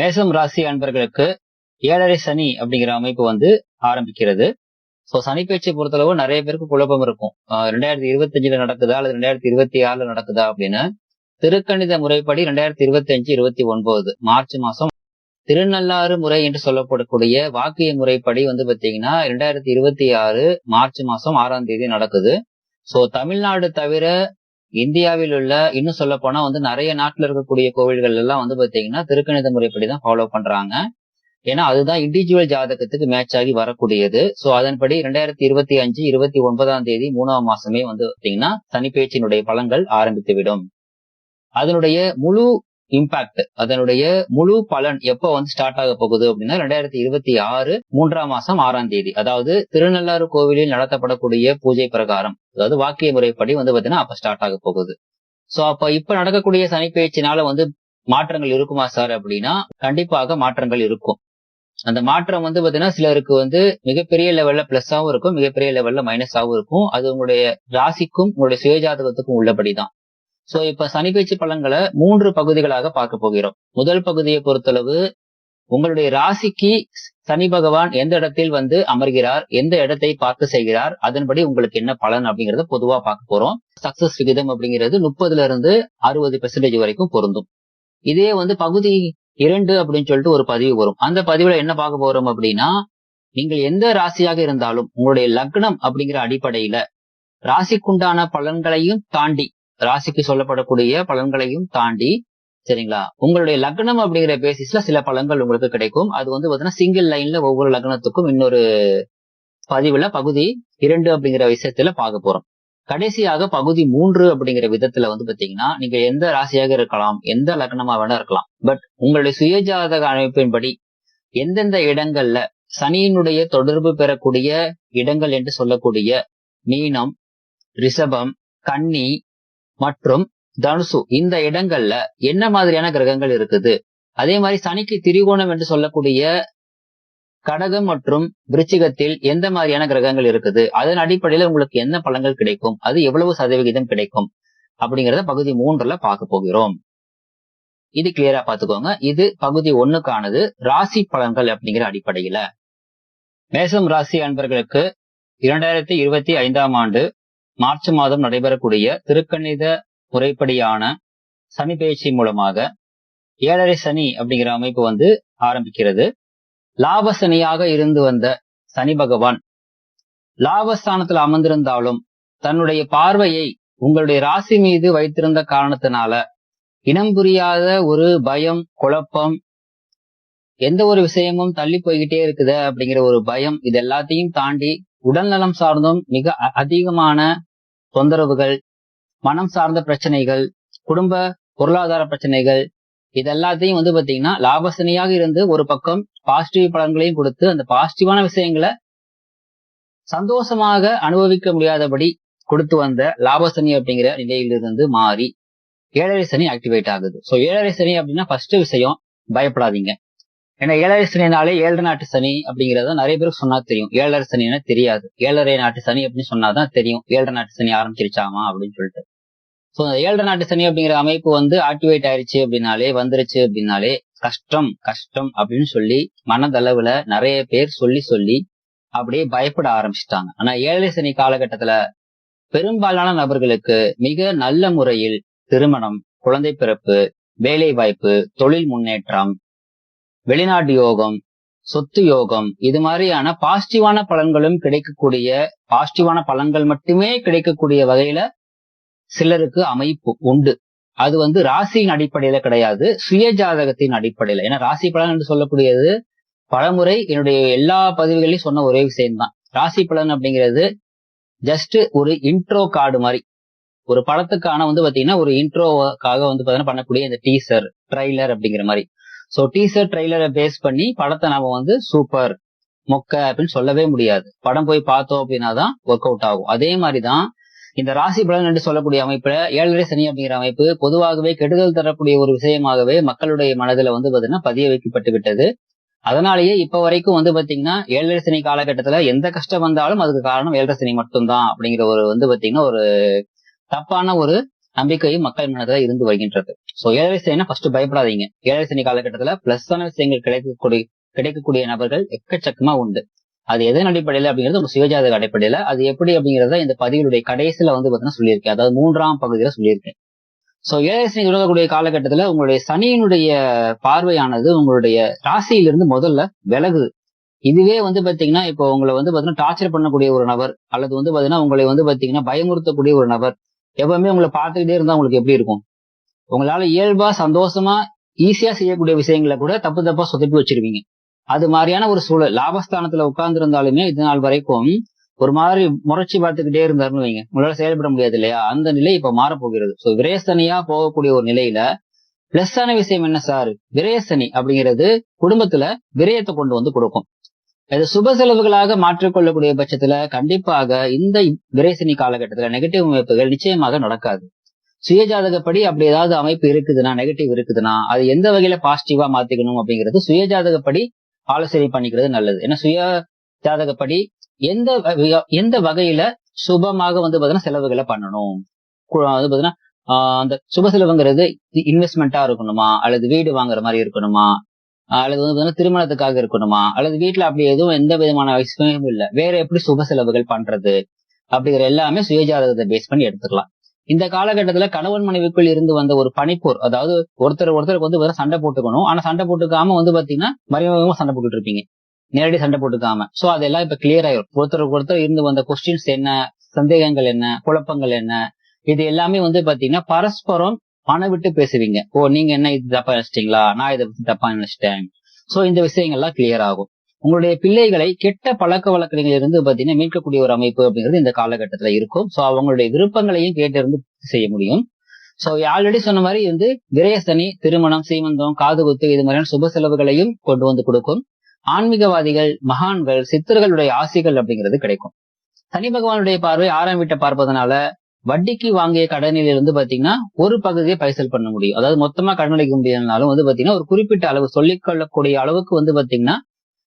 மேசம் ராசி அன்பர்களுக்கு ஏழரை சனி அப்படிங்கிற அமைப்பு வந்து ஆரம்பிக்கிறது. ஸோ சனி பேச்சை பொறுத்தளவு நிறைய பேருக்கு குழப்பம் இருக்கும். ரெண்டாயிரத்தி ரெண்டாயிரத்தி இருபத்தஞ்சுல நடக்குதா அல்லது ரெண்டாயிரத்தி இருபத்தி ஆறுல நடக்குதா அப்படின்னு. திருக்கணித முறைப்படி ரெண்டாயிரத்தி இருபத்தி அஞ்சு இருபத்தி ஒன்பது மார்ச் மாசம். திருநள்ளாறு முறை என்று சொல்லப்படக்கூடிய வாக்கிய முறைப்படி வந்து பாத்தீங்கன்னா ரெண்டாயிரத்தி இருபத்தி ஆறு மார்ச் மாசம் ஆறாம் தேதி நடக்குது. ஸோ தமிழ்நாடு தவிர இந்தியாவில் உள்ள இன்னும் சொல்ல போனா வந்து நிறைய நாட்டுல இருக்கக்கூடிய கோவில்கள் எல்லாம் வந்து பாத்தீங்கன்னா திருக்கணித முறைப்படி தான் ஃபாலோ பண்றாங்க. ஏன்னா அதுதான் இண்டிவிஜுவல் ஜாதகத்துக்கு மேட்ச் ஆகி வரக்கூடியது. சோ அதன்படி ரெண்டாயிரத்தி இருபத்தி அஞ்சு இருபத்தி ஒன்பதாம் தேதி மூணாம் மாசமே வந்து பாத்தீங்கன்னா சனிப்பெயர்ச்சியினுடைய பலன்கள் ஆரம்பித்து விடும் அதனுடைய முழு இம்பாக்ட் அதனுடைய முழு பலன் எப்போ வந்து ஸ்டார்ட் ஆக போகுது அப்படின்னா ரெண்டாயிரத்தி இருபத்தி ஆறு மூன்றாம் மாசம் ஆறாம் தேதி. அதாவது திருநள்ளாறு கோவிலில் நடத்தப்படக்கூடிய பூஜை பிரகாரம் அதாவது வாக்கிய முறைப்படி வந்து பாத்தீங்கன்னா அப்ப ஸ்டார்ட் ஆக போகுது. சோ அப்ப இப்ப நடக்கக்கூடிய சனிப்பெயர்ச்சினால வந்து மாற்றங்கள் இருக்குமா சார் அப்படின்னா கண்டிப்பாக மாற்றங்கள் இருக்கும். அந்த மாற்றம் வந்து பாத்தீங்கன்னா சிலருக்கு வந்து மிகப்பெரிய லெவல்ல பிளஸ்ஸாவும் இருக்கும் மிகப்பெரிய லெவல்ல மைனஸாவும் இருக்கும். அது உங்களுடைய ராசிக்கும் உங்களுடைய சுயஜாதகத்துக்கும் உள்ளபடிதான். சோ இப்ப சனிப்பெயர்ச்சி பலன்களை மூன்று பகுதிகளாக பார்க்க போகிறோம். முதல் பகுதியை பொறுத்தளவு உங்களுடைய ராசிக்கு சனி பகவான் எந்த இடத்தில் வந்து அமர்கிறார் எந்த இடத்தை பார்த்து செய்கிறார் அதன்படி உங்களுக்கு என்ன பலன் அப்படிங்கறத பொதுவா பார்க்க போறோம். சக்சஸ் விகிதம் அப்படிங்கிறது முப்பதுல இருந்து அறுபது பெர்சன்டேஜ் வரைக்கும் பொருந்தும். இதே வந்து பகுதி இரண்டு அப்படின்னு சொல்லிட்டு ஒரு பதிவு வரும். அந்த பதிவுல என்ன பார்க்க போறோம் அப்படின்னா நீங்கள் எந்த ராசியாக இருந்தாலும் உங்களுடைய லக்னம் அப்படிங்கிற அடிப்படையில ராசிக்குண்டான பலன்களையும் தாண்டி ராசிக்கு சொல்லப்படக்கூடிய பலன்களையும் தாண்டி சரிங்களா? உங்களுடைய லக்னம் அப்படிங்கிற பேசிஸ்ல சில பலன்கள் உங்களுக்கு கிடைக்கும். அது வந்து பார்த்தீங்கன்னா சிங்கிள் லைன்ல ஒவ்வொரு லக்னத்துக்கும் இன்னொரு பதிவுல பகுதி இரண்டு அப்படிங்கிற விஷயத்துல பார்க்க போறோம். கடைசியாக பகுதி மூன்று அப்படிங்கிற விதத்துல வந்து பாத்தீங்கன்னா நீங்க எந்த ராசியாக இருக்கலாம் எந்த லக்னமா வேணா இருக்கலாம். பட் உங்களுடைய சுயஜாதக அமைப்பின்படி எந்தெந்த இடங்கள்ல சனியினுடைய தொடர்பு பெறக்கூடிய இடங்கள் என்று சொல்லக்கூடிய மீனம் ரிஷபம் கன்னி மற்றும் தனுசு இந்த இடங்கள்ல என்ன மாதிரியான கிரகங்கள் இருக்குது? அதே மாதிரி சனிக்கு திரிகோணம் என்று சொல்லக்கூடிய கடகம் மற்றும் விருச்சிகத்தில் எந்த மாதிரியான கிரகங்கள் இருக்குது? அதன் அடிப்படையில உங்களுக்கு என்ன பலன்கள் கிடைக்கும்? அது எவ்வளவு சதவிகிதம் கிடைக்கும்? அப்படிங்கறத பகுதி மூன்றுல பார்க்க போகிறோம். இது கிளியரா பாத்துக்கோங்க இது பகுதி ஒண்ணுக்கானது ராசி பலன்கள் அப்படிங்கிற அடிப்படையில. மேசம் ராசி அன்பர்களுக்கு இரண்டாயிரத்தி இருபத்தி ஐந்தாம் ஆண்டு மார்ச் மாதம் நடைபெறக்கூடிய திருக்கணித முறைப்படியான சனி பயிற்சி மூலமாக ஏழரை சனி அப்படிங்கிற அமைப்பு வந்து ஆரம்பிக்கிறது. லாப சனியாக இருந்து வந்த சனி பகவான் லாபஸ்தானத்தில் அமர்ந்திருந்தாலும் தன்னுடைய பார்வையை உங்களுடைய ராசி மீது வைத்திருந்த காரணத்தினால இனம் புரியாத ஒரு பயம் குழப்பம் எந்த ஒரு விஷயமும் தள்ளி போய்கிட்டே இருக்குது அப்படிங்கிற ஒரு பயம் இது எல்லாத்தையும் தாண்டி உடல்நலம் சார்ந்தும் மிக அ- அதிகமான தொந்தரவுகள் மனம் சார்ந்த பிரச்சனைகள் குடும்ப பொருளாதார பிரச்சனைகள் இது எல்லாத்தையும் வந்து பாத்தீங்கன்னா லாபசனையாக இருந்து ஒரு பக்கம் பாசிட்டிவ் பலன்களையும் கொடுத்து அந்த பாசிட்டிவான விஷயங்களை சந்தோஷமாக அனுபவிக்க முடியாதபடி கொடுத்து வந்த லாபசனி அப்படிங்கிற நிலையிலிருந்து மாறி ஏழரை சனி ஆக்டிவேட் ஆகுது. சோ ஏழரை சனி அப்படின்னா ஃபர்ஸ்ட் விஷயம் பயப்படாதீங்க. ஏன்னா ஏழரை சனினாலே ஏழரை நாட்டு சனி அப்படிங்கறத நிறைய பேருக்கு சொன்னா தெரியும். ஏழரை சனின்னா தெரியாது. ஏழரை நாட்டு சனி அப்படின்னு சொன்னாதான் தெரியும். ஏழரை நாட்டு சனி ஆரம்பிச்சிருச்சாமா அப்படின்னு சொல்லிட்டு. சோ ஏழரை நாட்டு சனி அப்படிங்கிற அமைப்பு வந்து ஆக்டிவேட் ஆயிருச்சு அப்படின்னாலே வந்துருச்சு அப்படின்னாலே கஷ்டம் கஷ்டம் அப்படின்னு சொல்லி மனதளவுல நிறைய பேர் சொல்லி சொல்லி அப்படியே பயப்பட ஆரம்பிச்சிட்டாங்க. ஆனா ஏழரை சனி காலகட்டத்துல பெரும்பாலான நபர்களுக்கு மிக நல்ல முறையில் திருமணம் குழந்தை பிறப்பு வேலை வாய்ப்பு தொழில் முன்னேற்றம் வெளிநாட்டு யோகம் சொத்து யோகம் இது மாதிரியான பாசிட்டிவான பலன்களும் கிடைக்கக்கூடிய பாசிட்டிவான பலன்கள் மட்டுமே கிடைக்கக்கூடிய வகையில சிலருக்கு அமைப்பு உண்டு. அது வந்து ராசியின் அடிப்படையில கிடையாது சுய ஜாதகத்தின் அடிப்படையில. ஏன்னா ராசி பலன் என்று சொல்லக்கூடியது பலமுறை என்னுடைய எல்லா பதிவுகளையும் சொன்ன ஒரே விஷயம்தான். ராசி பலன் அப்படிங்கிறது ஜஸ்ட் ஒரு இன்ட்ரோ கார்டு மாதிரி. ஒரு படத்துக்கான வந்து பாத்தீங்கன்னா ஒரு இன்ட்ரோக்காக வந்து பாத்தீங்கன்னா பண்ணக்கூடிய இந்த டீசர் ட்ரைலர் அப்படிங்கிற மாதிரி. சோ டீசர் ட்ரைலரை பேஸ் பண்ணி படத்தை நம்ம வந்து சூப்பர் மொக்க அப்படின்னு சொல்லவே முடியாது. படம் போய் பார்த்தோம் அப்படின்னா தான் ஒர்க் அவுட் ஆகும். அதே மாதிரி தான் இந்த ராசி பலன் என்று சொல்லக்கூடிய அமைப்புல ஏழரை சனி அப்படிங்கிற அமைப்பு பொதுவாகவே கெடுதல் தரக்கூடிய ஒரு விஷயமாகவே மக்களுடைய மனதில் வந்து பார்த்தீங்கன்னா பதிய வைக்கப்பட்டு விட்டது. அதனாலேயே இப்ப வரைக்கும் வந்து பாத்தீங்கன்னா ஏழரை சனி காலகட்டத்துல எந்த கஷ்டம் வந்தாலும் அதுக்கு காரணம் ஏழரை சனி மட்டும்தான் அப்படிங்கிற ஒரு வந்து பாத்தீங்கன்னா ஒரு தப்பான ஒரு நம்பிக்கையும் மக்கள் மனதில் இருந்து வருகின்றது. சோ ஏழரை சனினா ஃபர்ஸ்ட் பயப்படாதீங்க. ஏழரை சனி காலகட்டத்துல பிளஸ் ஆன விஷயங்கள் கிடைக்கக்கூடிய கிடைக்கக்கூடிய நபர்கள் எக்கச்சக்கமா உண்டு. அது எதன் அடிப்படையில அப்படிங்கிறது உங்க சுயஜாதக அடிப்படையில. அது எப்படி அப்படிங்கறத இந்த பதிவுடைய கடைசியில வந்து பாத்தீங்கன்னா சொல்லியிருக்கேன். அதாவது மூன்றாம் பகுதியில சொல்லியிருக்கேன். சோ ஏழரை தொடங்கக்கூடிய காலகட்டத்துல உங்களுடைய சனியினுடைய பார்வையானது உங்களுடைய ராசியிலிருந்து முதல்ல விலகுது. இதுவே வந்து பாத்தீங்கன்னா இப்போ உங்களை வந்து பாத்தீங்கன்னா டார்ச்சர் பண்ணக்கூடிய ஒரு நபர் அல்லது வந்து பாத்தீங்கன்னா உங்களை வந்து பாத்தீங்கன்னா பயமுறுத்தக்கூடிய ஒரு நபர் எப்பவுமே உங்களை பார்த்துக்கிட்டே இருந்தா உங்களுக்கு எப்படி இருக்கும்? உங்களால இயல்பா சந்தோஷமா ஈஸியா செய்யக்கூடிய விஷயங்களை கூட தப்பு தப்பா சொதப்பி வச்சிருவீங்க. அது மாதிரியான ஒரு சூழல். லாபஸ்தானத்துல உட்கார்ந்து இருந்தாலுமே இது நாள் வரைக்கும் ஒரு மாதிரி முறைச்சி பார்த்துக்கிட்டே இருந்தாருன்னு வைங்க. உங்களால செயல்பட முடியாது இல்லையா? அந்த நிலை இப்ப மாறப்போகிறது. சோ விரயசனியா போகக்கூடிய ஒரு நிலையில பிளஸ் ஆன விஷயம் என்ன சார் விரேசனி அப்படிங்கிறது குடும்பத்துல விரயத்தை கொண்டு வந்து கொடுக்கும். இது சுப செலவுகளாக மாற்றிக்கொள்ளக்கூடிய பட்சத்துல கண்டிப்பாக இந்த விரைசனி காலகட்டத்துல நெகட்டிவ் அமைப்புகள் நிச்சயமாக நடக்காது. சுயஜாதகப்படி அப்படி ஏதாவது அமைப்பு இருக்குதுன்னா நெகட்டிவ் இருக்குதுன்னா அது எந்த வகையில பாசிட்டிவா மாத்திக்கணும் அப்படிங்கிறது சுயஜாதகப்படி ஆலோசனை பண்ணிக்கிறது நல்லது. ஏன்னா சுய ஜாதகப்படி எந்த எந்த வகையில சுபமாக வந்து பாத்தீங்கன்னா செலவுகளை பண்ணணும். வந்து பாத்தீங்கன்னா ஆஹ் அந்த சுப செலவுங்கிறது இன்வெஸ்ட்மெண்ட்டா இருக்கணுமா? அல்லது வீடு வாங்குற மாதிரி இருக்கணுமா? அல்லது வந்து திருமணத்துக்காக இருக்கணுமா? அல்லது வீட்டுல அப்படி எதுவும் எந்த விதமான விஷயமும் இல்லை. வேற எப்படி சுப செலவுகள் பண்றது? அப்படிங்கிற எல்லாமே சுயஜாதகத்தை பேஸ் பண்ணி எடுத்துக்கலாம். இந்த காலகட்டத்துல கணவன் மனைவிக்குள் இருந்து வந்த ஒரு பனிப்போர் அதாவது ஒருத்தர் ஒருத்தருக்கு வந்து சண்டை போட்டுக்கணும். ஆனா சண்டை போட்டுக்காம வந்து பாத்தீங்கன்னா மறைமுகமா சண்டை போட்டுட்டு இருப்பீங்க நேரடி சண்டை போட்டுக்காம. சோ அதெல்லாம் இப்ப கிளியர் ஆயிரும். ஒருத்தருக்கு ஒருத்தர் இருந்து வந்த கொஸ்டின்ஸ் என்ன? சந்தேகங்கள் என்ன? குழப்பங்கள் என்ன? இது எல்லாமே வந்து பாத்தீங்கன்னா பரஸ்பரம் பணம் விட்டு பேசுவீங்க. ஓ நீங்க என்ன இது தப்பா நினைச்சிட்டீங்களா? நான் இதை பத்தி தப்பா நினைச்சிட்டேன். சோ இந்த விஷயங்கள்லாம் கிளியர் ஆகும். உங்களுடைய பிள்ளைகளை கெட்ட பழக்க வழக்கங்களில் இருந்து பாத்தீங்கன்னா மீட்கக்கூடிய ஒரு அமைப்பு அப்படிங்கிறது இந்த காலகட்டத்துல இருக்கும். சோ அவங்களுடைய விருப்பங்களையும் கேட்டிருந்து செய்ய முடியும். சோ ஆல்ரெடி சொன்ன மாதிரி வந்து விரயசனி திருமணம் சீமந்தம் காது குத்து இது மாதிரியான சுப செலவுகளையும் கொண்டு வந்து கொடுக்கும். ஆன்மீகவாதிகள் மகான்கள் சித்தர்களுடைய ஆசைகள் அப்படிங்கிறது கிடைக்கும். சனி பகவானுடைய பார்வை ஆறாம் வீட்டை பார்ப்பதனால வட்டிக்கு வாங்கிய கடனில் இருந்து பாத்தீங்கன்னா ஒரு பகுதியை பைசல் பண்ண முடியும். அதாவது மொத்தமா கடன் அளிக்க முடியாதுனாலும் வந்து பாத்தீங்கன்னா ஒரு குறிப்பிட்ட அளவு சொல்லிக் கொள்ளக்கூடிய அளவுக்கு வந்து பாத்தீங்கன்னா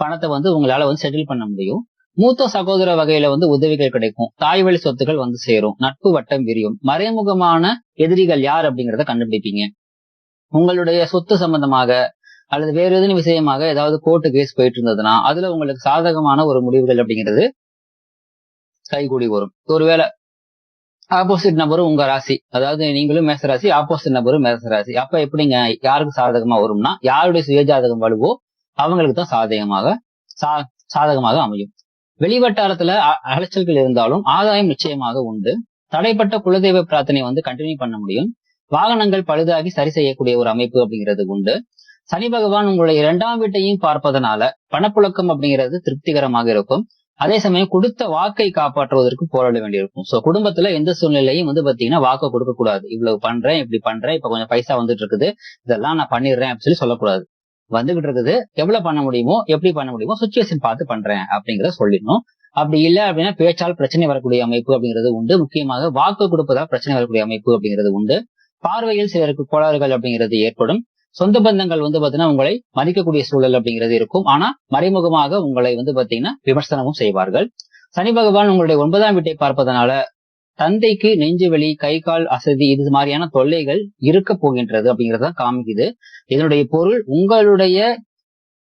பணத்தை வந்து உங்களால வந்து செட்டில் பண்ண முடியும். மூத்த சகோதர வகையில வந்து உதவிகள் கிடைக்கும். தாய் வழி சொத்துக்கள் வந்து சேரும். நட்பு வட்டம் விரியும். மறைமுகமான எதிரிகள் யார் அப்படிங்கிறத கண்டுபிடிப்பீங்க. உங்களுடைய சொத்து சம்பந்தமாக அல்லது வேற எதுவும் விஷயமாக ஏதாவது கோர்ட்டு கேஸ் போயிட்டு இருந்ததுன்னா அதுல உங்களுக்கு சாதகமான ஒரு முடிவுகள் அப்படிங்கிறது கைகூடி வரும். ஒருவேளை ஆப்போசிட் நபரும் உங்க ராசி. அதாவது நீங்களும் மேச ராசி ஆப்போசிட் நபரும் மேச ராசி. அப்ப எப்படிங்க யாருக்கு சாதகமா வரும்னா யாருடைய சுயஜாதகம் வலுவோ அவங்களுக்கு தான் சாதகமாக சாதகமாக அமையும். வெளிவட்டாரத்துல அலைச்சல்கள் இருந்தாலும் ஆதாயம் நிச்சயமாக உண்டு. தடைப்பட்ட குலதெய்வ பிரார்த்தனை வந்து கண்டினியூ பண்ண முடியும். வாகனங்கள் பழுதாகி சரி செய்யக்கூடிய ஒரு அமைப்பு அப்படிங்கிறது உண்டு. சனி பகவான் உங்களுடைய இரண்டாம் வீட்டையும் பார்ப்பதனால பணப்புழக்கம் அப்படிங்கிறது திருப்திகரமாக இருக்கும். அதே சமயம் கொடுத்த வாக்கை காப்பாற்றுவதற்கு போராட வேண்டியிருக்கும். சோ குடும்பத்துல எந்த சூழ்நிலையும் வந்து பாத்தீங்கன்னா வாக்கை கொடுக்க கூடாது இவ்வளவு பண்றேன் இப்படி பண்றேன் இப்ப கொஞ்சம் பைசா வந்துட்டு இருக்குது இதெல்லாம் நான் பண்ணிடுறேன் அப்படின்னு சொல்லி சொல்லக்கூடாது. வந்துகிட்டு இருக்குது எவ்வளவு பண்ண முடியுமோ எப்படி பண்ண முடியுமோ சுச்சுவேஷன் பார்த்து பண்றேன் அப்படிங்கறத சொல்லிடணும். அப்படி இல்லை அப்படின்னா பேச்சால் பிரச்சனை வரக்கூடிய அமைப்பு அப்படிங்கிறது உண்டு. முக்கியமாக வாக்கு கொடுப்பதால் பிரச்சனை வரக்கூடிய அமைப்பு அப்படிங்கிறது உண்டு. பார்வையில் சிலருக்கு கோளாறுகள் அப்படிங்கிறது ஏற்படும். சொந்த பந்தங்கள் வந்து பாத்தீங்கன்னா உங்களை மதிக்கக்கூடிய சூழல் அப்படிங்கிறது இருக்கும். ஆனா மறைமுகமாக உங்களை வந்து பாத்தீங்கன்னா விமர்சனமும் செய்வார்கள். சனி பகவான் உங்களுடைய ஒன்பதாம் வீட்டை பார்ப்பதனால தந்தைக்கு நெஞ்சு வலி கை கால் அசதி இது மாதிரியான தொல்லைகள் இருக்க போகின்றது அப்படிங்கறத காமிக்குது. இதனுடைய பொருள் உங்களுடைய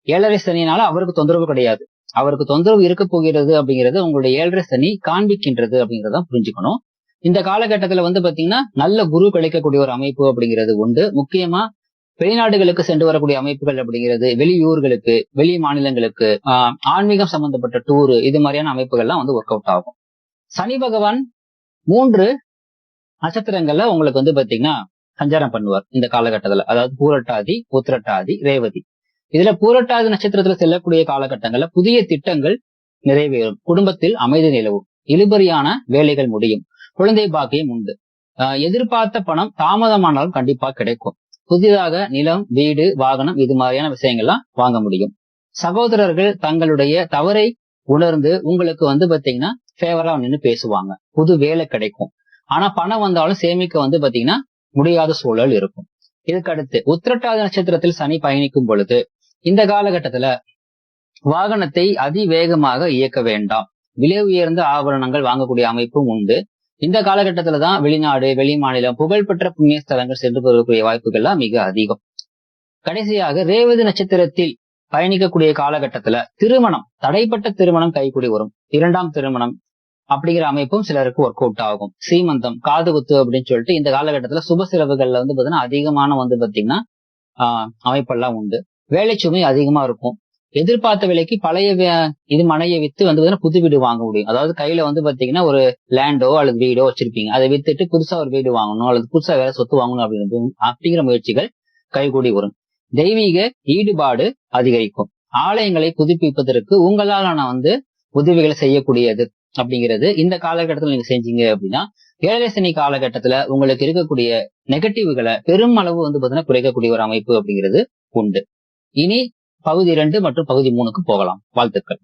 ஏழரை சனியினால அவருக்கு தொந்தரவு கிடையாது. அவருக்கு தொந்தரவு இருக்க போகிறது அப்படிங்கிறது உங்களுடைய ஏழரை சனி காண்பிக்கின்றது அப்படிங்கறத புரிஞ்சுக்கணும். இந்த காலகட்டத்துல வந்து பாத்தீங்கன்னா நல்ல குரு கிடைக்கக்கூடிய ஒரு அமைப்பு அப்படிங்கிறது உண்டு. முக்கியமா வெளிநாடுகளுக்கு சென்று வரக்கூடிய அமைப்புகள் அப்படிங்கிறது வெளியூர்களுக்கு வெளி மாநிலங்களுக்கு ஆஹ் ஆன்மீகம் சம்பந்தப்பட்ட டூர் இது மாதிரியான அமைப்புகள்லாம் வந்து ஒர்க் அவுட் ஆகும். சனி பகவான் மூன்று நட்சத்திரங்கள்ல உங்களுக்கு வந்து பாத்தீங்கன்னா சஞ்சாரம் பண்ணுவார் இந்த காலகட்டத்துல. அதாவது பூரட்டாதி உத்திரட்டாதி ரேவதி. இதுல பூரட்டாதி நட்சத்திரத்துல செல்லக்கூடிய காலகட்டங்கள்ல புதிய திட்டங்கள் நிறைவேறும். குடும்பத்தில் அமைதி நிலவும். இழுபறியான வேலைகள் முடியும். குழந்தை பாக்கியம் உண்டு. ஆஹ் எதிர்பார்த்த பணம் தாமதமானாலும் கண்டிப்பா கிடைக்கும். புதிதாக நிலம் வீடு வாகனம் இது மாதிரியான விஷயங்கள்லாம் வாங்க முடியும். சகோதரர்கள் தங்களுடைய தவறை உணர்ந்து உங்களுக்கு வந்து பாத்தீங்கன்னா ஃபேவரா நின்று பேசுவாங்க. புது வேலை கிடைக்கும். ஆனா பணம் வந்தாலும் சேமிக்க வந்து பாத்தீங்கன்னா முடியாத சூழல் இருக்கும். இதுக்கு அடுத்து நட்சத்திரத்தில் சனி பயணிக்கும் பொழுது இந்த காலகட்டத்துல வாகனத்தை அதிவேகமாக இயக்க வேண்டாம். விலை உயர்ந்த ஆபரணங்கள் வாங்கக்கூடிய அமைப்பும் உண்டு. இந்த காலகட்டத்துல தான் வெளிநாடு வெளி மாநிலம் புகழ்பெற்ற புண்ணிய ஸ்தலங்கள் சென்று போகக்கூடிய வாய்ப்புகள்லாம் மிக அதிகம். கடைசியாக ரேவதி நட்சத்திரத்தில் பயணிக்கக்கூடிய காலகட்டத்துல திருமணம் தடைப்பட்ட திருமணம் கைகூடி வரும். இரண்டாம் திருமணம் அப்படிங்கிற அமைப்பும் சிலருக்கு ஒர்க் அவுட் ஆகும். சீமந்தம் காது குத்து அப்படின்னு சொல்லிட்டு இந்த காலகட்டத்துல சுப செலவுகள்ல வந்து பாத்தீங்கன்னா அதிகமான வந்து பாத்தீங்கன்னா ஆஹ் அமைப்பெல்லாம் உண்டு. வேலை சுமை அதிகமா இருக்கும். எதிர்பார்த்த விலைக்கு பழைய இது மனையை வித்து வந்து பார்த்தீங்கன்னா புது வீடு வாங்க முடியும். அதாவது கையில வந்து பாத்தீங்கன்னா ஒரு லேண்டோ அல்லது வீடோ வச்சிருப்பீங்க. அதை வித்துட்டு புதுசா ஒரு வீடு வாங்கணும் அல்லது புதுசா வேற சொத்து வாங்கணும் அப்படின்னு அப்படிங்கிற முயற்சிகள் கைகூடி வரும். தெய்வீக ஈடுபாடு அதிகரிக்கும். ஆலயங்களை புதுப்பிப்பதற்கு உங்களாலான வந்து உதவிகளை செய்யக்கூடியது அப்படிங்கிறது இந்த காலகட்டத்தில் நீங்க செஞ்சீங்க அப்படின்னா ஏழரசனி காலகட்டத்துல உங்களுக்கு இருக்கக்கூடிய நெகட்டிவ்களை பெருமளவு வந்து பாத்தீங்கன்னா குறைக்கக்கூடிய ஒரு அமைப்பு அப்படிங்கிறது உண்டு. இனி பகுதி இரண்டு மற்றும் பகுதி மூணுக்கு போகலாம். வாழ்த்துக்கள்.